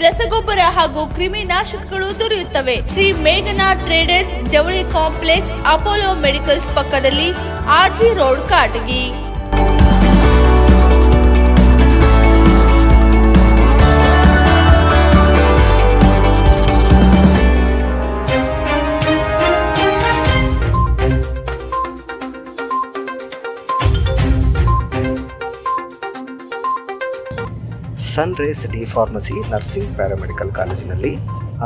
ರಸಗೊಬ್ಬರ ಹಾಗೂ ಕ್ರಿಮಿನಾಶಕಗಳು ದೊರೆಯುತ್ತವೆ. ಶ್ರೀ ಮೇಘನಾ traders Jawali complex Apollo medicals ಪಕ್ಕದಲ್ಲಿ RG road, Katagi. Sunrise D pharmacy nursing paramedical ಕಾಲೇಜಿನಲ್ಲಿ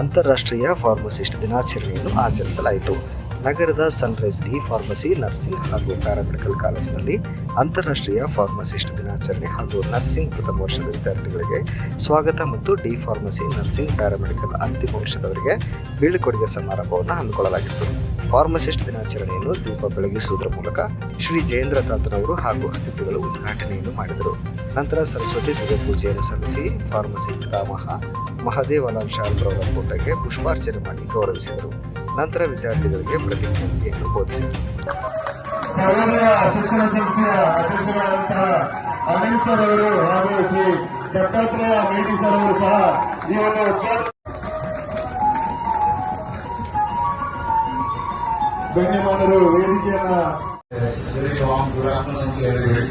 ಅಂತಾರಾಷ್ಟ್ರೀಯ ಫಾರ್ಮಸಿಸ್ಟ್ ದಿನಾಚರಣೆಯನ್ನು ಆಚರಿಸಲಾಯಿತು. ನಗರದ ಸನ್ರೈಸ್ ಡಿ ಫಾರ್ಮಸಿ ನರ್ಸಿಂಗ್ ಹಾಗೂ ಪ್ಯಾರಾಮೆಡಿಕಲ್ ಕಾಲೇಜಿನಲ್ಲಿ ಅಂತಾರಾಷ್ಟ್ರೀಯ ಫಾರ್ಮಸಿಸ್ಟ್ ದಿನಾಚರಣೆ ಹಾಗೂ ನರ್ಸಿಂಗ್ ಪ್ರಥಮ ವರ್ಷದ ವಿದ್ಯಾರ್ಥಿಗಳಿಗೆ ಸ್ವಾಗತ ಮತ್ತು ಡಿ ಫಾರ್ಮಸಿ ನರ್ಸಿಂಗ್ ಪ್ಯಾರಾಮೆಡಿಕಲ್ ಅಂತಿಮ ವರ್ಷದವರಿಗೆ ಬೀಳ್ಕೊಡುಗೆ ಸಮಾರಂಭವನ್ನು ಹಮ್ಮಿಕೊಳ್ಳಲಾಗಿತ್ತು. ಫಾರ್ಮಸಿಸ್ಟ್ ದಿನಾಚರಣೆಯನ್ನು ದೀಪ ಬೆಳಗಿಸುವುದರ ಮೂಲಕ ಶ್ರೀ ಜಯೇಂದ್ರ ತಾತನವರು ಹಾಗೂ ಅತಿಥಿಗಳು ಉದ್ಘಾಟನೆಯನ್ನು ಮಾಡಿದರು. ನಂತರ ಸರಸ್ವತಿ ದಿವ್ಯ ಪೂಜೆಯನ್ನು ಸಲ್ಲಿಸಿ ಫಾರ್ಮಸಿ ಪಿತಾಮಹ ಮಹದೇವಲಾಲ್ ಶಾಲ್ರವರ ಫೋಟೋಗೆ ಪುಷ್ಪಾರ್ಚನೆ ಮಾಡಿ ಗೌರವಿಸಿದರು. ನಂತರ ವಿದ್ಯಾರ್ಥಿಗಳಿಗೆ ಪ್ರತಿಜ್ಞೆಯನ್ನು ಬೋಧಿಸಿದರು. ಶಿಕ್ಷಣ ಸರ್ ಅವರು ಹಾಗೂ ಶ್ರೀ ದತ್ತಾತ್ರೇಯ ಮೇಟಿ ಸರ್ ಅವರು ಸಹ ಈ ಒಂದು ಗಣ್ಯಮಾನರು ವೇದಿಕೆಯನ್ನ Very warm good afternoon to everybody.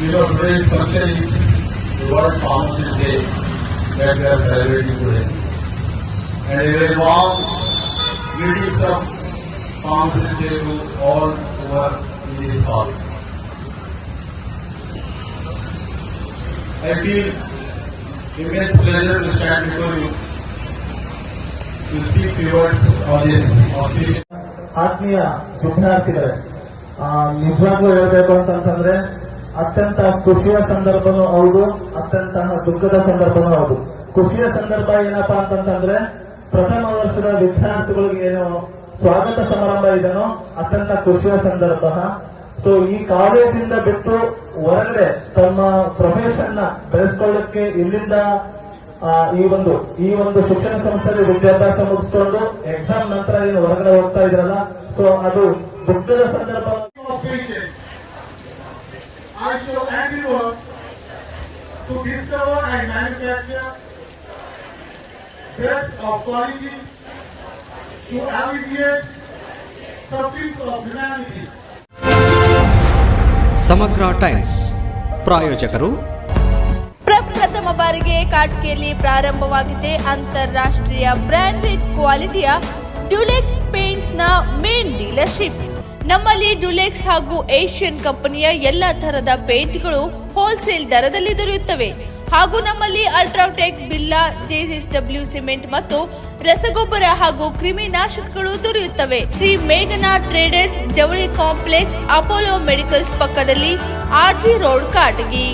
You know, today's function is the World Pharmacist Day that we are celebrating today. And a very warm greetings of Pharmacist Day to all who are in this hall. I feel immense pleasure to stand before you ಆತ್ಮೀಯ ವಿದ್ಯಾರ್ಥಿಗಳೇ ನಿಜವಾಗ್ಲೂ ಹೇಳ್ಬೇಕು ಅಂತಂದ್ರೆ ಅತ್ಯಂತ ಖುಷಿಯ ಸಂದರ್ಭನೂ ಹೌದು, ಅತ್ಯಂತ ದುಃಖದ ಸಂದರ್ಭನೂ ಹೌದು. ಖುಷಿಯ ಸಂದರ್ಭ ಏನಪ್ಪಾ ಅಂತಂತಂದ್ರೆ, ಪ್ರಥಮ ವರ್ಷದ ವಿದ್ಯಾರ್ಥಿಗಳಿಗೆ ಏನು ಸ್ವಾಗತ ಸಮಾರಂಭ ಇದೆನೋ, ಅತ್ಯಂತ ಖುಷಿಯ ಸಂದರ್ಭ. ಸೊ ಈ ಕಾಲೇಜಿಂದ ಬಿಟ್ಟು ಹೊರಗಡೆ ತಮ್ಮ ಪ್ರೊಫೆಷನ್ನ ಬೆಳೆಸ್ಕೊಳ್ಳಕ್ಕೆ ಇಲ್ಲಿಂದ ಆ, ಈ ಒಂದು ಈ ಒಂದು ಸೃಜನ ಸಮಸಾದ ವಿದ್ಯಾರ್ಥಿ ಮುಗಿಸ್ಕೊಂಡು ಎಕ್ಸಾಮ್ ನಂತರ ಏನು ಹೊರಗಡೆ ಹೋಗ್ತಾ ಇದಿರಲ್ಲ ಸೊ ಅದು ಗುಗ್ನ ಸಂದರ್ಭ. ಸಮಗ್ರ ಟೈಮ್ಸ್ ಪ್ರಾಯೋಜಕರು ಬಾರಿಗೆ ಕಾಟ್ಕೆಯಲ್ಲಿ ಪ್ರಾರಂಭವಾಗಿದೆ ಅಂತಾರಾಷ್ಟ್ರೀಯ ಬ್ರಾಂಡೆಡ್ ಕ್ವಾಲಿಟಿಯ ಡ್ಯುಲೆಕ್ಸ್ ಪೇಂಟ್ಸ್ನ ಮೇನ್ ಡೀಲರ್ಶಿಪ್. ನಮ್ಮಲ್ಲಿ ಡ್ಯುಲೆಕ್ಸ್ ಹಾಗೂ ಏಷ್ಯನ್ ಕಂಪನಿಯ ಎಲ್ಲ ತರಹದ ಪೇಂಟ್ಗಳು ಹೋಲ್ಸೇಲ್ ದರದಲ್ಲಿ ದೊರೆಯುತ್ತವೆ. ಹಾಗೂ ನಮ್ಮಲ್ಲಿ ಅಲ್ಟ್ರಾಟೆಕ್ ಬಿಲ್ಲಾ ಜೆಎಸ್ಡಬ್ಲ್ಯೂ ಸಿಮೆಂಟ್ ಮತ್ತು ರಸಗೊಬ್ಬರ ಹಾಗೂ ಕ್ರಿಮಿನಾಶಕಗಳು ದೊರೆಯುತ್ತವೆ. ಶ್ರೀ ಮೇಘನಾ traders Jawali complex Apollo medicals ಪಕ್ಕದಲ್ಲಿ ಆರ್ಜಿ ರೋಡ್, ಕಾಟಗಿ.